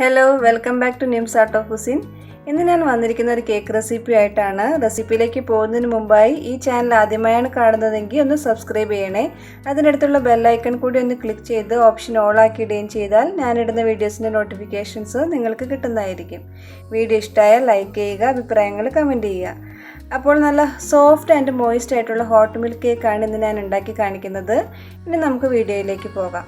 Hello welcome back to Nim's art of Husin ഇന്ന് ഞാൻ വന്നിരിക്കുന്ന ഒരു കേക്ക് റെസിപ്പി ആയിട്ടാണ് റെസിപ്പിയിലേക്ക് പോകുന്നതിന് മുമ്പായി ഈ ചാനൽ ആദ്യമായാണ് കാണുന്നതെങ്കിൽ ഒന്ന് സബ്സ്ക്രൈബ് ചെയ്യണേ. അതിനടുത്തുള്ള ബെല്ലൈക്കൺ കൂടി ഒന്ന് ക്ലിക്ക് ചെയ്ത് ഓപ്ഷൻ ഓൾ ആക്കിയിടുകയും ചെയ്താൽ ഞാനിടുന്ന വീഡിയോസിന്റെ നോട്ടിഫിക്കേഷൻസ് നിങ്ങൾക്ക് കിട്ടുന്നതായിരിക്കും. വീഡിയോ ഇഷ്ടമായാൽ ലൈക്ക് ചെയ്യുക അഭിപ്രായങ്ങൾ കമന്റ് ചെയ്യുക. അപ്പോൾ നല്ല സോഫ്റ്റ് ആൻഡ് മോയിസ്റ്റ് ആയിട്ടുള്ള ഹോട്ട് മിൽക്ക് കേക്കാണ് ഇന്ന് ഞാൻ ഉണ്ടാക്കി കാണിക്കുന്നത്. ഇനി നമുക്ക് വീഡിയോയിലേക്ക് പോകാം.